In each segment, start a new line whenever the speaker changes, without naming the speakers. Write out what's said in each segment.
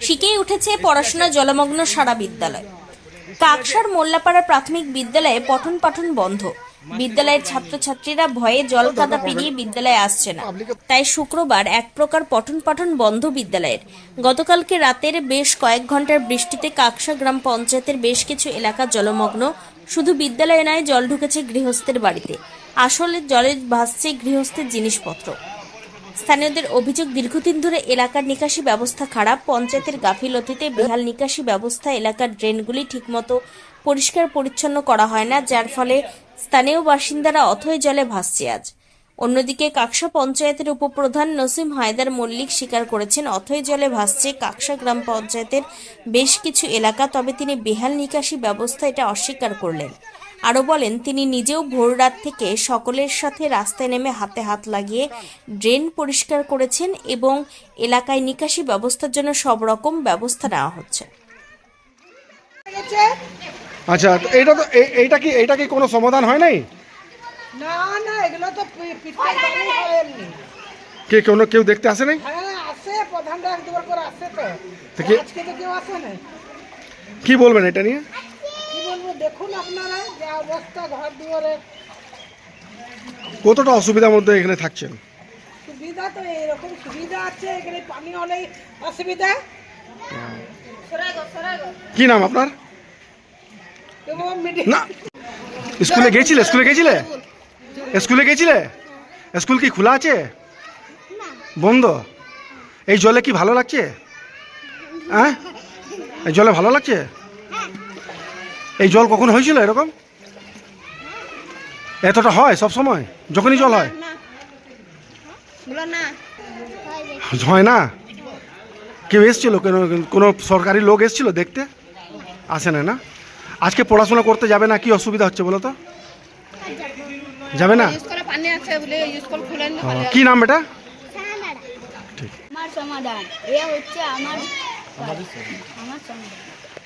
শিখেই উঠেছে পড়াশোনা জলমগ্ন সারা বিদ্যালয়। কাকসার মোল্লাপাড়া প্রাথমিক বিদ্যালয়ে পঠন পাঠন বন্ধ। বিদ্যালয়ের ছাত্রছাত্রীরা ভয়ে জল কাদা পেরিয়ে বিদ্যালয়ে আসছে না। তাই শুক্রবার এক প্রকার পঠন পাঠন বন্ধ বিদ্যালয়ের। গতকালকে রাতের বেশ কয়েক ঘণ্টার বৃষ্টিতে কাকসা গ্রাম পঞ্চায়েতের বেশ কিছু এলাকা জলমগ্ন। শুধু বিদ্যালয়ে নয়, জল ঢুকেছে গৃহস্থের বাড়িতে। আসলে জলে ভাসছে গৃহস্থের জিনিসপত্র। স্থানীয়দের অভিযোগ, দীর্ঘদিন ধরে এলাকার নিকাশি ব্যবস্থা খারাপ। পঞ্চায়েতের গাফিলতিতে বেহাল নিকাশি ব্যবস্থা এলাকার ড্রেনগুলি ঠিকমতো পরিষ্কার পরিচ্ছন্ন করা হয় না, যার ফলে স্থানীয় বাসিন্দারা অথই জলে ভাসছে আজ। অন্যদিকে কাকসা পঞ্চায়েতের উপপ্রধান নসিম হায়দার মল্লিক স্বীকার করেছেন, অথই জলে ভাসছে কাকসা গ্রাম পঞ্চায়েতের বেশ কিছু এলাকা, তবে তিনি বেহাল নিকাশি ব্যবস্থা এটা অস্বীকার করলেন। আরও বলেন তিনি নিজেও ভোর রাত থেকে সকলের সাথে রাস্তায় নেমে হাতে হাত লাগিয়ে ড্রেন পরিষ্কার করেছেন এবং এলাকায় নিকাশি ব্যবস্থার জন্য সব রকম ব্যবস্থা নেওয়া হচ্ছে।
আচ্ছা তো এইটা তো এই- এইটা কি এটা কি কোনো সমাধান হয় নাই?
না না এগুলো তো হয়
কে কোনো কেউ দেখতে আসে নাই?
হ্যাঁ আসে প্রধানটা এক দুবার করে আসে তো। আজকে তো কেউ আসে না
কি বলবেন এটা নিয়ে?
দেখুন আপনারা যে অবস্থা ঘর দুয়ারে।
কতটা অসুবিধার মধ্যে এখানে থাকছেন?
সুবিধা তো এরকম সুবিধা আছে এখানে পানি হলেই অসুবিধা।
কি নাম আপনার? না স্কুলে গেছিলে? স্কুলে গেছিলে? স্কুলে গেছিলে? স্কুল কি খোলা আছে? বন্ধ? এই জলে কি ভালো লাগছে? হ্যাঁ? এই জলে ভালো লাগছে? এই জল কখন হয়েছিল এরকম? এতটা হয় সব সময় যখনই জল হয়? হয় না? কেউ এসছিল? কেন কোনো সরকারি লোক এসছিল দেখতে? আসে না না? আজকে পড়াশোনা করতে যাবে না কি অসুবিধা হচ্ছে বলো তো? যাবে না? কি নাম এটা?
আমার সমাধান। এ হচ্ছে আমার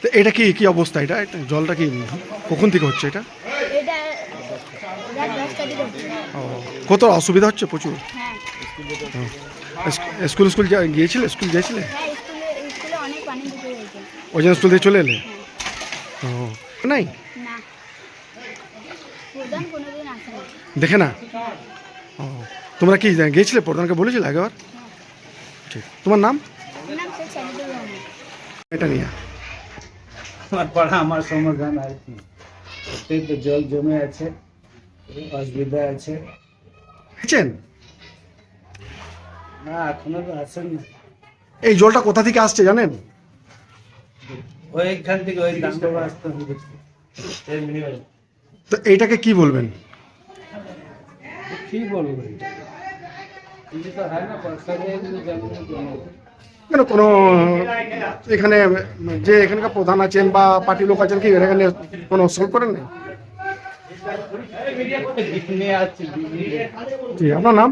তো। এটা কি কি অবস্থা এটা? এটা জলটা কি কখন থেকে হচ্ছে এটা? কত অসুবিধা হচ্ছে প্রচুর?
হ্যাঁ।
স্কুল স্কুল গিয়েছিলে? স্কুল গিয়েছিলে?
হ্যাঁ
ওই জন্য স্কুল থেকে চলে এলে? ও নাই?
না। প্রধান কোনোদিন আসে না।
দেখে না? ও তোমরা কি গিয়েছিলে? প্রধানকে বলেছিলে আগেবার ঠিক। তোমার নাম? এটা নিয়ে।
আমার পাড়া আমার সমাধান আর কি। তো জল জমে আছে অসুবিধা আছে।
দেখছেন
না এখনও তো আসেন না।
এই জলটা কোথা থেকে আসছে জানেন?
ওইখান থেকে ওই দাঙ্গা আসতে হবে
তো এইটাকে কি বলবেন?
কি বলবেন এটা? তো হয় না জমে জমে
কেন কোনো এখানে যে এখানকার প্রধান আছেন বা পার্টি লোক আছেন কি এখানে কোনো সলভ করেন না জি আপনার নাম?